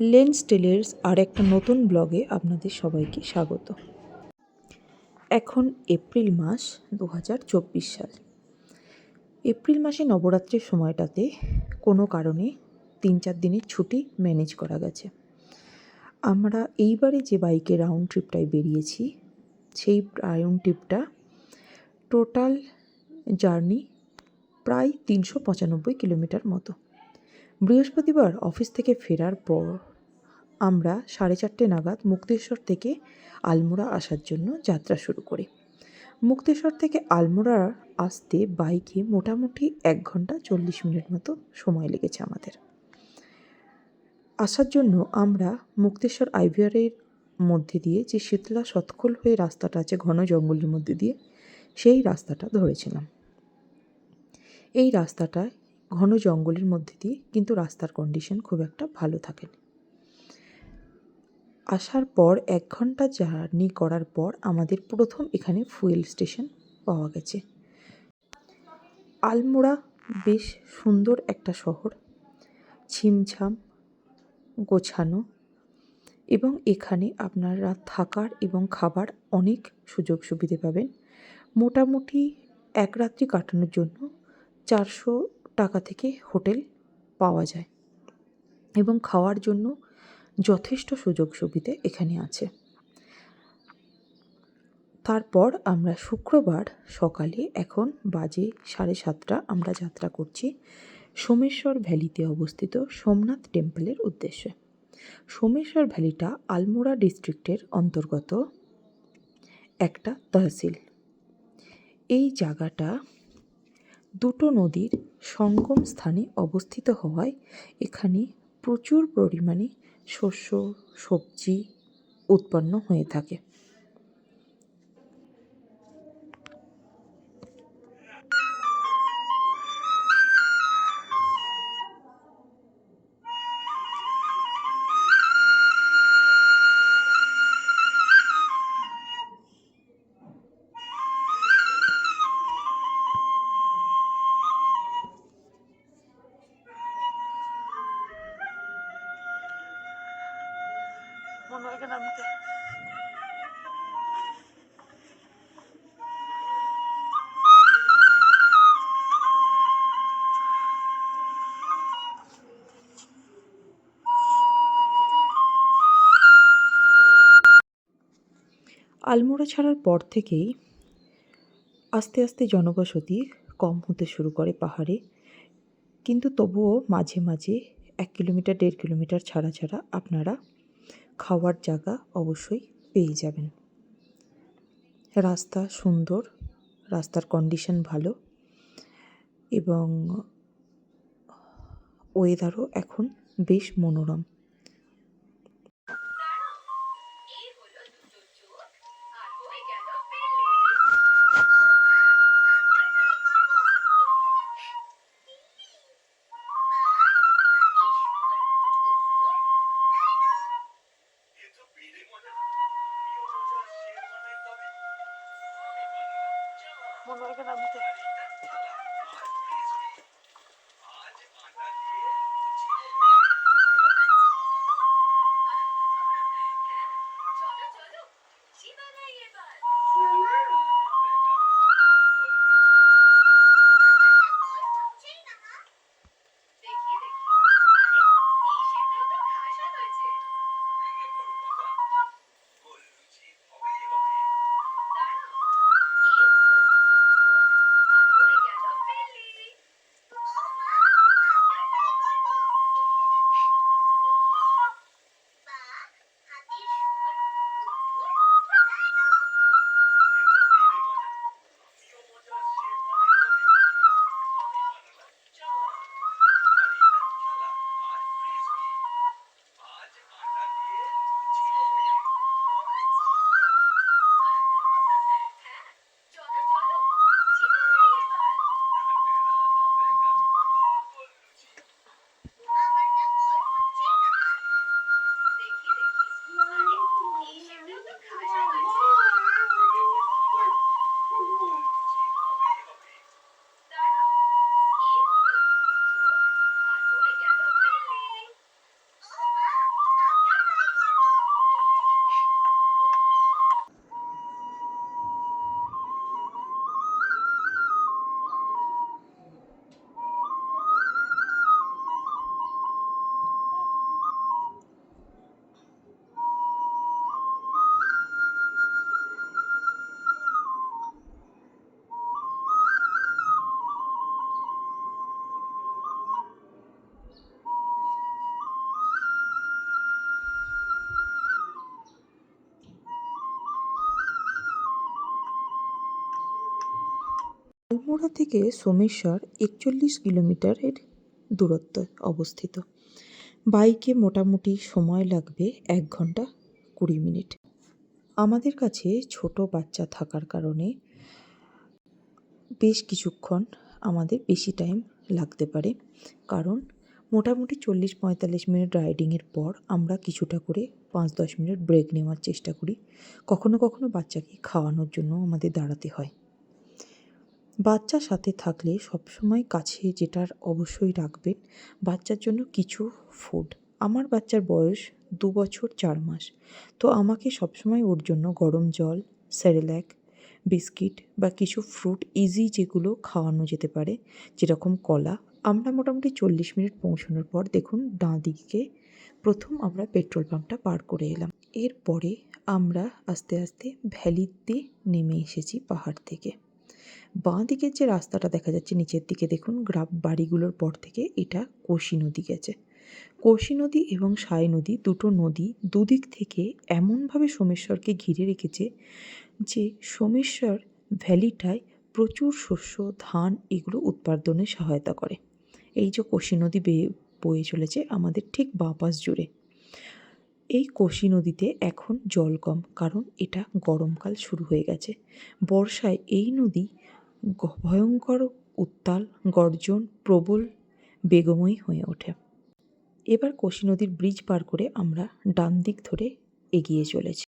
Lens টেলের্স আর একটা নতুন ব্লগে আপনাদের সবাইকে স্বাগত। এখন এপ্রিল মাস দু হাজার চব্বিশ সাল। এপ্রিল মাসে নবরাত্রির সময়টাতে কোনো কারণে তিন চার দিনের ছুটি ম্যানেজ করা গেছে। আমরা এইবারে যে বাইকে রাউন্ড ট্রিপটায় বেরিয়েছি, সেই রাউন্ড ট্রিপটা টোটাল জার্নি প্রায় তিনশো পঁচানব্বই কিলোমিটার মতো। বৃহস্পতিবার অফিস থেকে ফেরার পর আমরা সাড়ে চারটে নাগাদ মুক্তেশ্বর থেকে আলমোড়া আসার জন্য যাত্রা শুরু করি। মুক্তেশ্বর থেকে আলমোড়া আসতে বাইকে মোটামুটি এক ঘণ্টা চল্লিশ মিনিট মতো সময় লেগেছে আমাদের। আসার জন্য আমরা মুক্তেশ্বর আইভিআরের মধ্যে দিয়ে যে শীতলা সৎকল হয়ে রাস্তাটা আছে, ঘন জঙ্গলের মধ্যে দিয়ে, সেই রাস্তাটা ধরেছিলাম। এই রাস্তাটায় ঘন জঙ্গলের মধ্যে দিয়ে কিন্তু রাস্তার কন্ডিশন খুব একটা ভালো থাকেনি। আসার পর এক ঘণ্টা জার্নি করার পর আমাদের প্রথম এখানে ফুয়েল স্টেশন পাওয়া গেছে। আলমোড়া বেশ সুন্দর একটা শহর। ছিমছাম, গোছানো এবং এখানে আপনারা থাকার এবং খাবার অনেক সুযোগ সুবিধে পাবেন। মোটামুটি এক রাত্রি কাটানোর জন্য চারশো টাকা থেকে হোটেল পাওয়া যায় এবং খাওয়ার জন্য যথেষ্ট সুযোগ সুবিধে এখানে আছে। তারপর আমরা শুক্রবার সকালে এখন বাজে সাড়ে সাতটা আমরা যাত্রা করছি সোমেশ্বর ভ্যালিতে অবস্থিত সোমনাথ টেম্পলের উদ্দেশ্যে। সোমেশ্বর ভ্যালিটা আলমোড়া ডিস্ট্রিক্টের অন্তর্গত একটা তহসিল। এই জায়গাটা দুটো নদীর সঙ্গম স্থানে অবস্থিত হওয়ায় এখানে প্রচুর পরিমাণে শস্য সবজি উৎপন্ন হয়ে থাকে। আলমোড়া ছাড়ার পর থেকেই আস্তে আস্তে জনবসতি কম হতে শুরু করে পাহাড়ে। কিন্তু তবুও মাঝে মাঝে এক কিলোমিটার, দেড় কিলোমিটার ছাড়া ছাড়া আপনারা খাওয়ার জায়গা অবশ্যই পেয়ে যাবেন। রাস্তা সুন্দর, রাস্তার কন্ডিশন ভালো এবং ওয়েদারও এখন বেশ মনোরম। মনে হয় নামতে আড়মোড়া থেকে সোমেশ্বর একচল্লিশ কিলোমিটারের দূরত্ব অবস্থিত। বাইকে মোটামুটি সময় লাগবে এক ঘণ্টা কুড়ি মিনিট। আমাদের কাছে ছোট বাচ্চা থাকার কারণে বেশ কিছুক্ষণ আমাদের বেশি টাইম লাগতে পারে। কারণ মোটামুটি চল্লিশ পঁয়তাল্লিশ মিনিট রাইডিংয়ের পর আমরা কিছুটা করে পাঁচ দশ মিনিট ব্রেক নেওয়ার চেষ্টা করি। কখনো কখনো বাচ্চাকে খাওয়ানোর জন্য আমাদের দাঁড়াতে হয়। বাচ্চা সাথে থাকলে সবসময় কাছে যেটার অবশ্যই রাখবেন, বাচ্চার জন্য কিছু ফুড আমার বাচ্চার বয়স দু বছর চার মাস। তো আমাকে সবসময় ওর জন্য গরম জল স্যারেল্যাক বিস্কিট বা কিছু ফ্রুট ইজি যেগুলো খাওয়ানো যেতে পারে, যেরকম কলা। আমরা মোটামুটি চল্লিশ মিনিট পৌঁছানোর পর দেখুন ডাঁ দিকে প্রথম আমরা পেট্রোল পাম্পটা পার করে এলাম। এরপরে আমরা আস্তে আস্তে ভ্যালিতে নেমে এসেছি পাহাড় থেকে। বাঁ দিকের যে রাস্তাটা দেখা যাচ্ছে নিচের দিকে, দেখুন গ্রাম বাড়িগুলোর পর থেকে এটা কোশি নদী গেছে। কোশি নদী এবং সাই নদী দুটো নদী দুদিক থেকে এমনভাবে সোমেশ্বরকে ঘিরে রেখেছে যে সোমেশ্বর ভ্যালিটায় প্রচুর শস্য, ধান এগুলো উৎপাদনে সহায়তা করে। এই যে কোশি নদী বেয়ে বয়ে চলেছে আমাদের ঠিক বাঁ পাশ জুড়ে। এই কোশি নদীতে এখন জল কম, কারণ এটা গরমকাল শুরু হয়ে গেছে। বর্ষায় এই নদী ভয়ঙ্কর, উত্তাল, গর্জন, প্রবল, বেগময়ী হয়ে ওঠে। এবার কোশি নদীর ব্রিজ পার করে আমরা ডান দিক ধরে এগিয়ে চলেছি।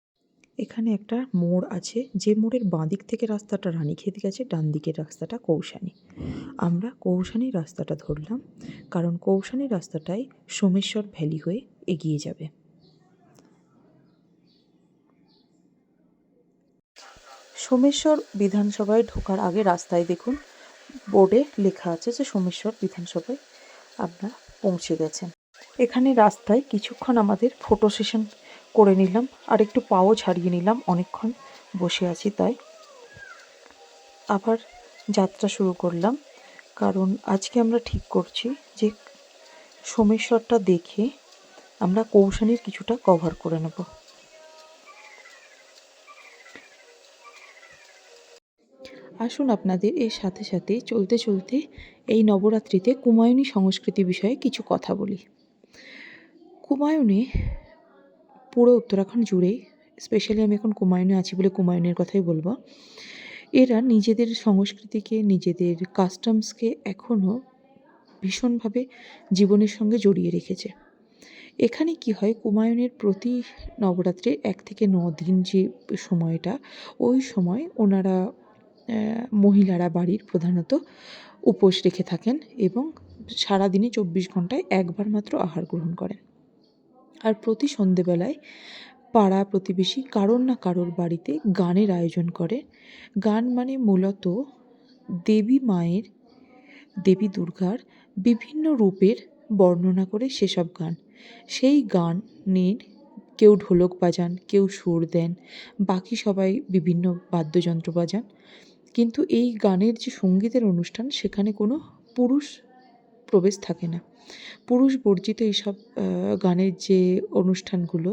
এখানে একটা মোড় আছে, যে মোড়ের বাঁ দিক থেকে রাস্তাটা রানীক্ষেত গেছে, ডান দিকের রাস্তাটা কৌশানী। আমরা কৌশানী রাস্তাটা ধরলাম, কারণ কৌশানী রাস্তাটাই সোমেশ্বর ভ্যালি হয়ে এগিয়ে যাবে। সোমেশ্বর বিধানসভায় ঢোকার আগে রাস্তায় দেখুন বোর্ডে লেখা আছে যে সোমেশ্বর বিধানসভায় আপনারা পৌঁছে গেছেন। এখানে রাস্তায় কিছুক্ষণ আমাদের ফটো সেশন করে নিলাম। আর একটু পাও ছাড়িয়ে নিলাম। অনেকক্ষণ বসে আছি তাই। আবার যাত্রা শুরু করলাম। কারণ আজকে আমরা ঠিক করছি যে সোমেশ্বরটা দেখে আমরা কৌশানীর কিছুটা কভার করে নেব। আসুন আপনাদের এর সাথে সাথে চলতে চলতে এই নবরাত্রিতে কুমায়ুনী সংস্কৃতি বিষয়ে কিছু কথা বলি। কুমায়ুনে পুরো উত্তরাখণ্ড জুড়েই স্পেশালি আমি এখন কুমায়ুনে আছি বলে কুমায়ুনের কথাই বলব, এরা নিজেদের সংস্কৃতিকে, নিজেদের কাস্টমসকে এখনও ভীষণভাবে জীবনের সঙ্গে জড়িয়ে রেখেছে। এখানে কি হয়, কুমায়ুনের প্রতি নবরাত্রির এক থেকে ন দিন যে সময়টা, ওই সময় ওনারা মহিলারা বাড়ির প্রধানত উপোস রেখে থাকেন এবং সারাদিনে চব্বিশ ঘন্টায় একবার মাত্র আহার গ্রহণ করেন। আর প্রতি সন্ধেবেলায় পাড়া প্রতিবেশী কারোর না কারোর বাড়িতে গানের আয়োজন করে। গান মানে মূলত দেবী মায়ের, দেবী দুর্গার বিভিন্ন রূপের বর্ণনা করে সেসব গান। সেই গানের কেউ ঢোলক বাজান, কেউ সুর দেন, বাকি সবাই বিভিন্ন বাদ্যযন্ত্র বাজান। কিন্তু এই গানের যে সঙ্গীতের অনুষ্ঠান, সেখানে কোনো পুরুষ প্রবেশ থাকে না। পুরুষ বর্জিত এইসব গানের যে অনুষ্ঠানগুলো,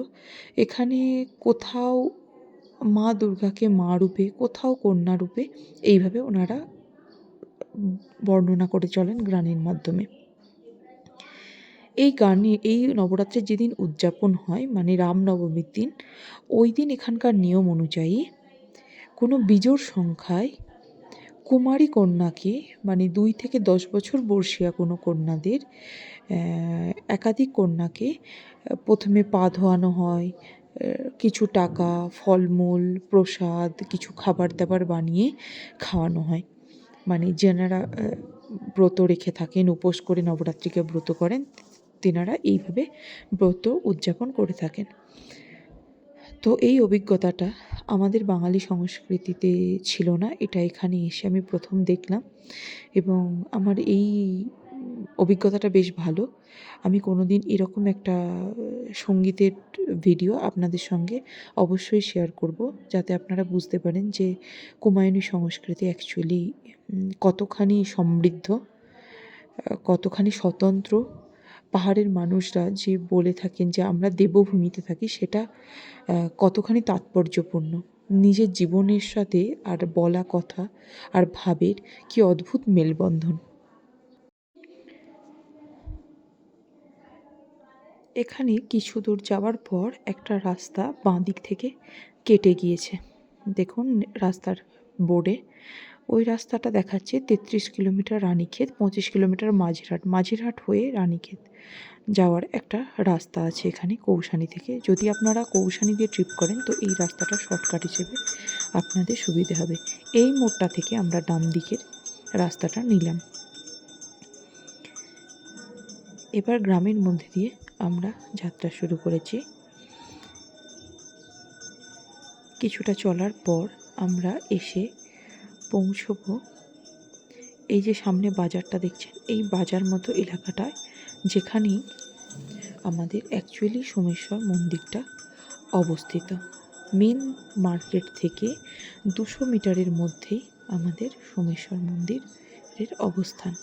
এখানে কোথাও মা দুর্গাকে মা রূপে, কোথাও কন্যা রূপে এইভাবে ওনারা বর্ণনা করে চলেন গানের মাধ্যমে। এই গানে, এই নবরাত্রির যেদিন উদযাপন হয় মানে রামনবমীর দিন, ওই দিন এখানকার নিয়ম অনুযায়ী কোনো বিজোড় সংখ্যায় কুমারী কন্যাকে মানে দুই থেকে দশ বছর বর্ষীয়া কোনো কন্যাদের একাধিক কন্যাকে প্রথমে পা ধোয়ানো হয় কিছু টাকা, ফলমূল, প্রসাদ, কিছু খাবার দাবার বানিয়ে খাওয়ানো হয়। মানে যেনারা ব্রত রেখে থাকেন, উপোস করে নবরাত্রিকে ব্রত করেন, তেনারা এইভাবে ব্রত উদযাপন করে থাকেন। তো এই অভিজ্ঞতাটা আমাদের বাঙালি সংস্কৃতিতে ছিল না, এটা এখানে এসে আমি প্রথম দেখলাম এবং আমার এই অভিজ্ঞতাটা বেশ ভালো। আমি কোনো দিন এরকম একটা সঙ্গীতের ভিডিও আপনাদের সঙ্গে অবশ্যই শেয়ার করব, যাতে আপনারা বুঝতে পারেন যে কুমায়ুনী সংস্কৃতি অ্যাকচুয়ালি কতখানি সমৃদ্ধ কতখানি স্বতন্ত্র পাহাড়ের মানুষরা যে বলে থাকেন যে আমরা দেবভূমিতে থাকি, সেটা কতখানি তাৎপর্যপূর্ণ। নিজের জীবনের সাথে আর বলা কথা আর ভাবের কি অদ্ভুত মেলবন্ধন। এখানে কিছু দূর যাওয়ার পর একটা রাস্তা বাঁ দিক থেকে কেটে গিয়েছে। দেখুন, রাস্তার বোর্ডে ওই রাস্তাটা দেখাচ্ছে তেত্রিশ কিলোমিটার রানীক্ষেত, পঁচিশ কিলোমিটার মাঝেরহাট। মাঝেরহাট হয়ে রানীক্ষেত যাওয়ার একটা রাস্তা আছে এখানে কৌশানি থেকে। যদি আপনারা কৌশানি দিয়ে ট্রিপ করেন, তো এই রাস্তাটা শর্টকাট হিসেবে আপনাদের সুবিধে হবে। এই মোড়টা থেকে আমরা ডান দিকের রাস্তাটা নিলাম। এবার গ্রামের মধ্যে দিয়ে আমরা যাত্রা শুরু করেছি। কিছুটা চলার পর আমরা এসে পৌঁছবো। এই যে সামনে বাজারটা দেখছেন, এই বাজার মতো এলাকাটায় যেখানেই আমাদের অ্যাকচুয়ালি সোমেশ্বর মন্দিরটা অবস্থিত। মেন মার্কেট থেকে দুশো মিটারের মধ্যেই আমাদের সোমেশ্বর মন্দিরের অবস্থান।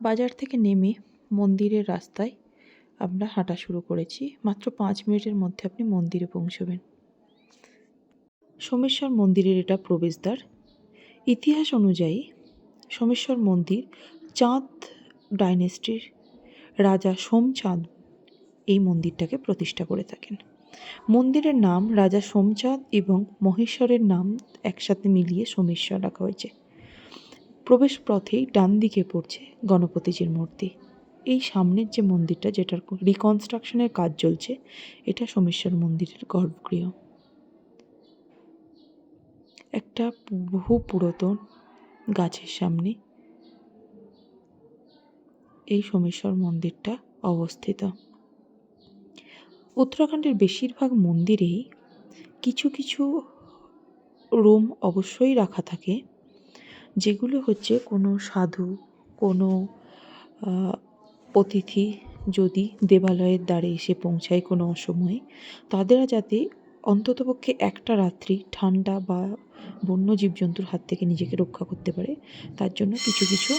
বাজার থেকে নেমে মন্দিরের রাস্তায় আমরা হাঁটা শুরু করেছি। মাত্র পাঁচ মিনিটের মধ্যে আপনি মন্দিরে পৌঁছবেন। সোমেশ্বর মন্দিরের এটা প্রবেশদ্বার। ইতিহাস অনুযায়ী সোমেশ্বর মন্দির চাঁদ ডাইনেস্টির রাজা সোমচাঁদ এই মন্দিরটাকে প্রতিষ্ঠা করে থাকেন। মন্দিরের নাম রাজা সোমচাঁদ এবং মহেশ্বরের নাম একসাথে মিলিয়ে সোমেশ্বর রাখা হয়েছে। প্রবেশ পথেই ডান দিকে পড়ছে গণপতিজির মূর্তি। এই সামনের যে মন্দিরটা, যেটার রিকনস্ট্রাকশনের কাজ চলছে, এটা সোমেশ্বর মন্দিরের গর্ভগৃহ। একটা বহু পুরাতন গাছের সামনে এই সোমেশ্বর মন্দিরটা অবস্থিত। উত্তরাখণ্ডের বেশিরভাগ মন্দিরেই কিছু কিছু রুম অবশ্যই রাখা থাকে। যেগুলো হচ্ছে কোনো সাধু, কোনো অতিথি যদি দেবালয়ের দ্বারে এসে পৌঁছায় কোনো অসময়ে, তাদেরা যাতে অন্ততপক্ষে একটা রাত্রি ঠান্ডা বা বন্য জীবজন্তুর হাত থেকে নিজেকে রক্ষা করতে পারে, তার জন্য কিছু কিছু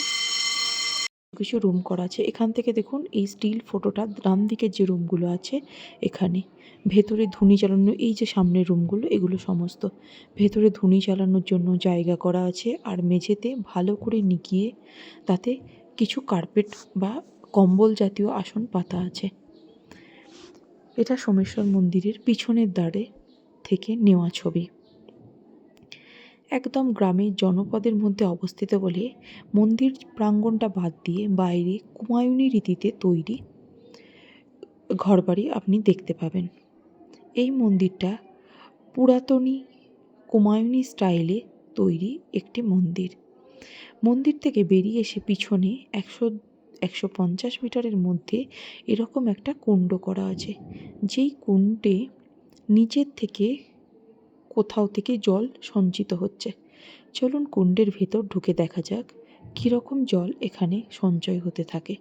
কিছু রুম করা আছে। এখান থেকে দেখুন, এই স্টিল ফটোটা ডান দিকের যে রুমগুলো আছে, এখানে। ভেতরে ধুনি জ্বালানো এই যে সামনের রুমগুলো, এগুলো সমস্ত। ভেতরে ধুনি চালানোর জন্য জায়গা করা আছে আর মেঝেতে ভালো করে নিকিয়ে তাতে কিছু কার্পেট বা কম্বল জাতীয় আসন পাতা আছে। এটা সোমেশ্বর মন্দিরের পিছনের দ্বারে থেকে নেওয়া ছবি। একদম গ্রামের জনপদের মধ্যে অবস্থিত বলে মন্দির প্রাঙ্গণটা বাদ দিয়ে বাইরে কুমায়ুনি রীতিতে তৈরি ঘরবাড়ি আপনি দেখতে পাবেন। এই মন্দিরটা পুরাতনী কুমায়ুনি স্টাইলে তৈরি একটি মন্দির। মন্দির থেকে বেরিয়ে এসে পিছনে একশো একশো পঞ্চাশ মিটারের মধ্যে এরকম একটা কুণ্ড করা আছে। যেই কুণ্ডে নিচের থেকে কোথাও থেকে জল সঞ্চিত হচ্ছে। চলুন কুণ্ডের ভেতর ঢুকে দেখা যাক কীরকম জল এখানে সঞ্চয় হতে থাকে।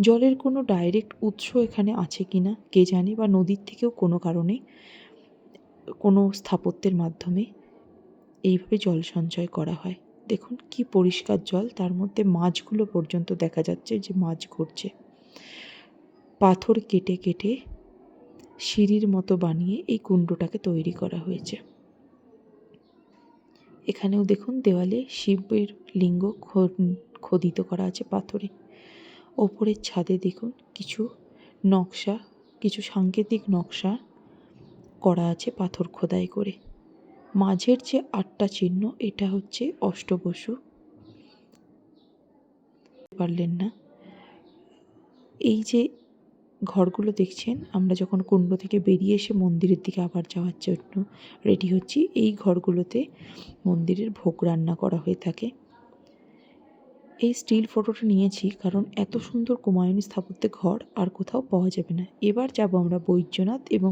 জলের কোনো ডাইরেক্ট উৎস এখানে আছে কি না কে জানে, বা নদীর থেকেও কোনো কারণে, কোনো স্থাপত্যের মাধ্যমে এইভাবে জল সঞ্চয় করা হয়। দেখুন কি পরিষ্কার জল, তার মধ্যে মাছগুলো পর্যন্ত দেখা যাচ্ছে যে মাছ ঘুরছে। পাথর কেটে কেটে সিঁড়ির মতো বানিয়ে এই কুণ্ডটাকে তৈরি করা হয়েছে। এখানেও দেখুন দেওয়ালে শিবের লিঙ্গ খোদিত করা আছে পাথরে। ওপরের ছাদে দেখুন কিছু নকশা, কিছু সাংকেতিক নকশা করা আছে পাথর খোদাই করে। মাঝের যে আটটা চিহ্ন, এটা হচ্ছে অষ্টবসু। পারলেন না। এই যে ঘরগুলো দেখছেন, আমরা যখন কুণ্ড থেকে বেরিয়ে এসে মন্দিরের দিকে আবার যাওয়ার জন্য রেডি হচ্ছি, এই ঘরগুলোতে মন্দিরের ভোগ রান্না করা হয়ে থাকে। এই স্টিল ফটোটা নিয়েছি কারণ এত সুন্দর কুমায়ুনী স্থাপত্যে ঘর আর কোথাও পাওয়া যাবে না। এবার যাব আমরা বৈদ্যনাথ এবং